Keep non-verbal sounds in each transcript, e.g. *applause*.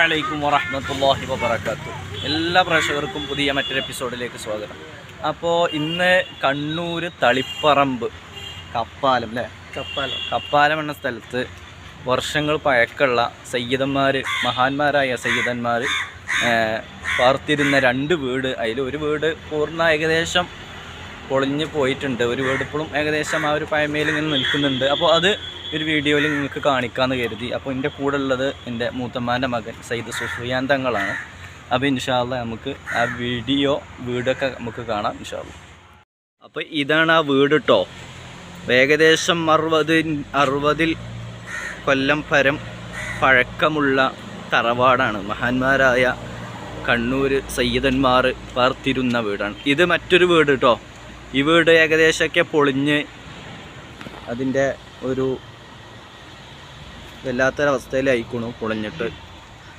അലൈക്കും വറഹ്മത്തുള്ളാഹി വബറകാത്തു. എല്ലാ പ്രേക്ഷകർക്കും പുതിയ മറ്റൊരു എപ്പിസോഡിലേക്ക് സ്വാഗതം. അപ്പോൾ ഇന്ന് കണ്ണൂർ തളിപ്പറമ്പ് കപ്പാലം അല്ലേ കപ്പാലം. കപ്പാലം എന്ന സ്ഥലത്ത് വർഷങ്ങൾ പഴക്കമുള്ള സയ്യിദന്മാർ മഹാന്മാരായ സയ്യിദന്മാർ പാർത്തിരുന്ന രണ്ട് വീട്. അതിൽ ഒരു വീട് പൂർണ ഏകദേശം പൊളിഞ്ഞ് പോയിട്ടുണ്ട്. ഒരു വീട് ഇപ്പോഴും ഏകദേശം ആ ഒരു പഴമയിൽ ഇങ്ങനെ നിൽക്കുന്നുണ്ട്. അപ്പോൾ അത് ഒരു വീഡിയോയിൽ നിങ്ങൾക്ക് കാണിക്കാമെന്ന് കരുതി. അപ്പോൾ എന്റെ കൂടെ ഉള്ളത് എന്റെ മൂത്തമ്മാന്റെ മകൻ സയ്യിദ് സുഫിയാൻ തങ്ങളാണ്. അപ്പോൾ ഇൻഷാല്ല നമുക്ക് ആ വീഡിയോ വീടൊക്കെ നമുക്ക് കാണാം ഇൻഷാല്ല അപ്പോൾ ഇതാണ് ആ വീട് കേട്ടോ ഏകദേശം അറുപത് അറുപതിൽ കൊല്ലം പരം പഴക്കമുള്ള തറവാടാണ്. മഹാന്മാരായ കണ്ണൂർ സയ്യിദന്മാർ പാർത്തിരുന്ന വീടാണ്. ഇത് മറ്റൊരു വീട് കേട്ടോ ഈ വീട് ഏകദേശമൊക്കെ പൊളിഞ്ഞ് അതിന്റെ ഒരു വല്ലാത്തൊരവസ്ഥയിലായിക്കണു പൊളിഞ്ഞിട്ട്.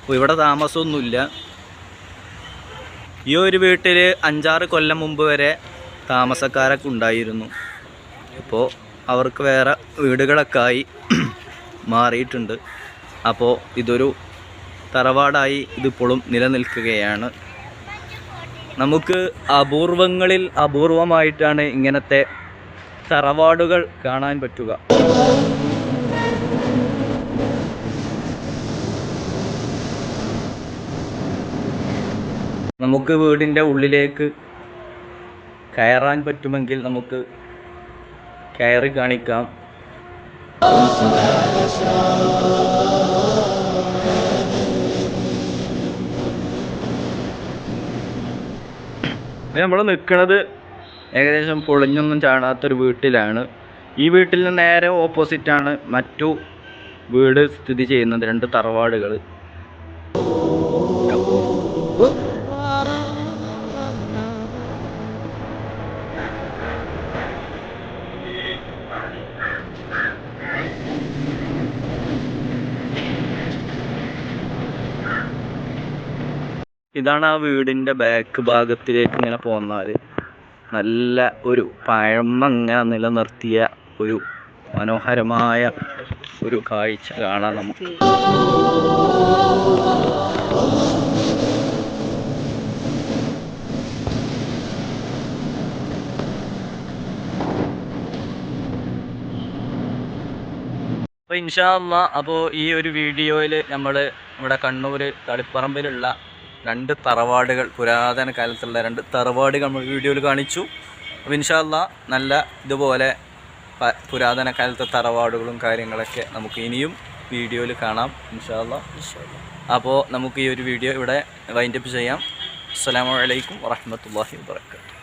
അപ്പോൾ ഇവിടെ താമസമൊന്നുമില്ല. ഈ ഒരു വീട്ടിൽ അഞ്ചാറ് കൊല്ലം മുമ്പ് വരെ താമസക്കാരൊക്കെ ഉണ്ടായിരുന്നു. അപ്പോൾ അവർക്ക് വേറെ വീടുകളൊക്കെ ആയി *clears throat* മാറിയിട്ടുണ്ട്. അപ്പോൾ ഇതൊരു തറവാടായി ഇതിപ്പോഴും നിലനിൽക്കുകയാണ്. നമുക്ക് അപൂർവങ്ങളിൽ അപൂർവമായിട്ടാണ് ഇങ്ങനത്തെ തറവാടുകൾ കാണാൻ പറ്റുക. നമുക്ക് വീടിന്റെ ഉള്ളിലേക്ക് കയറാൻ പറ്റുമെങ്കിൽ നമുക്ക് കയറി കാണിക്കാം. നമ്മൾ നിൽക്കുന്നത് ഏകദേശം പൊളിഞ്ഞൊന്നും ചാടാത്തൊരു വീട്ടിലാണ്. ഈ വീട്ടിൽ നിന്ന് നേരെ ഓപ്പോസിറ്റാണ് മറ്റു വീട് സ്ഥിതി ചെയ്യുന്നത് രണ്ട് തറവാടുകൾ ഇതാണ് ആ വീടിന്റെ ബാക്ക് ഭാഗത്തിലേക്ക് ഇങ്ങനെ പോന്നാൽ നല്ല ഒരു പഴമ ഇങ്ങനെ നിലനിർത്തിയ ഒരു മനോഹരമായ ഒരു കാഴ്ച കാണാം നമുക്ക്. അപ്പോൾ ഇൻഷാ അമ്മ അപ്പോൾ ഈ ഒരു വീഡിയോയിൽ നമ്മൾ ഇവിടെ കണ്ണൂർ തളിപ്പറമ്പിലുള്ള രണ്ട് തറവാടുകൾ പുരാതന കാലത്തുള്ള രണ്ട് തറവാടുകൾ നമ്മൾ വീഡിയോയിൽ കാണിച്ചു. അപ്പോൾ ഇൻഷാല്ല നല്ല ഇതുപോലെ പുരാതന കാലത്തെ തറവാടുകളും കാര്യങ്ങളൊക്കെ നമുക്ക് ഇനിയും വീഡിയോയിൽ കാണാം ഇൻഷാല്ല അപ്പോൾ നമുക്ക് ഈ ഒരു വീഡിയോ ഇവിടെ വൈൻഡപ്പ് ചെയ്യാം. അസ്സാം വലൈക്കും വറഹ്മത്തുള്ളാഹി വാബർക്കാത്തു